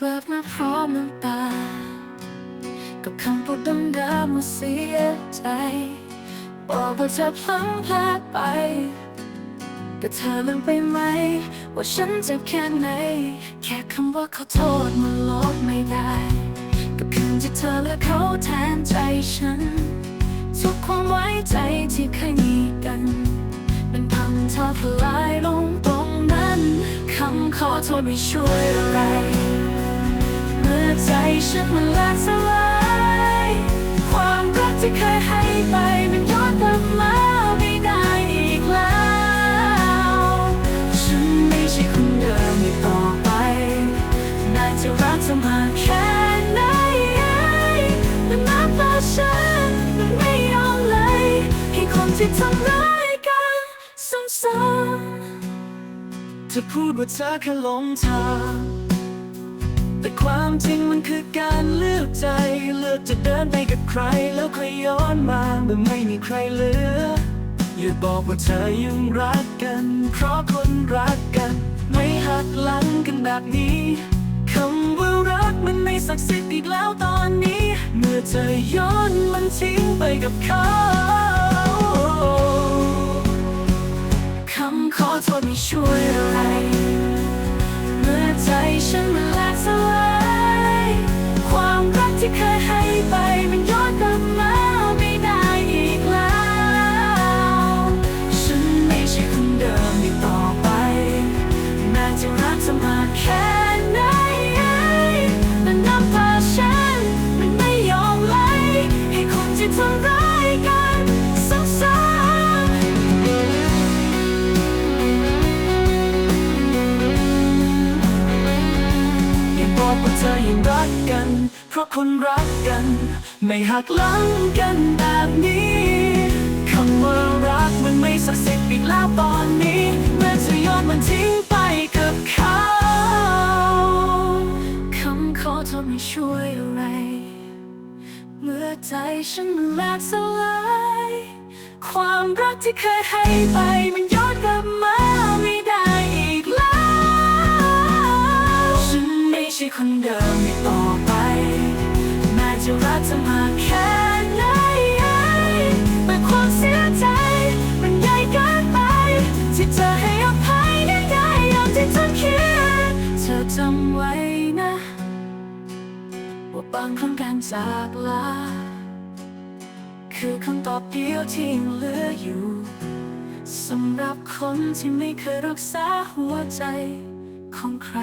กลับมาพร้อมน้ำตา กับคำพูดเดิมๆว่าเสียใจ บอกว่าจะพลั้งพลาดไป แต่เธอลืมไปไหม ว่าฉันเจ็บแค่ไหน แค่คำว่าขอโทษมันลบไม่ได้ กับคืนที่เธอเลือกเขาแทนใจฉัน ทุกความไว้ใจที่เคยมีกัน มันพังทลายลงตรงนั้นคำขอโทษไม่ช่วยอะไร ฉันมันลกสลายความรักที่เคยให้ไปมันย้อนกลับมาไม่ได้อีกแล้ว ฉันไม่ใช่คนเดิมอีกต่อไปนายจะรักเธอมาแค่ไหนแต่น้ำตาฉันมันไม่ยอมเลยให้คนที่ทำร้ายกันซ้ำจะพูดว่าเธอแค่หลงทาง จริงมันคือการเลือกใจ เลือกจะเดินไปกับใคร แล้วค่อยย้อนมาเมื่อไม่มีใครเหลือ อย่าบอกว่าเธอยังรักกัน เพราะคนรักกัน ไม่หักหลังกันแบบนี้คำว่ารักมันไม่ศักดิ์สิทธิ์อีกแล้วตอนนี้ เมื่อเธอย้อนมันทิ้งไปกับเขาคำขอโทษไม่ช่วย บอกว่าเธอยังรักกัน เพราะคนรักกัน ไม่หักหลังกันแบบนี้คำว่ารักมันไม่ศักดิ์สิทธิ์อีกแล้วตอนนี้เมื่อเธอโยนมันทิ้งไปกับเขาคำขอโทษไม่ช่วยอะไร เมื่อใจฉันมันแหลกสลาย ความรักที่เคยให้ไปมัน จะมาแค่ไหนแต่ความเสียใจ มันใหญ่เกินไป ที่เธอให้อภัยได้ได้อย่างที่เธอคิดเธอจำไว้นะ ว่าบางครั้งการจากลา คือคำตอบเดียวที่ยังเหลืออยู่สำหรับคนที่ไม่เคยรักษาหัวใจของใคร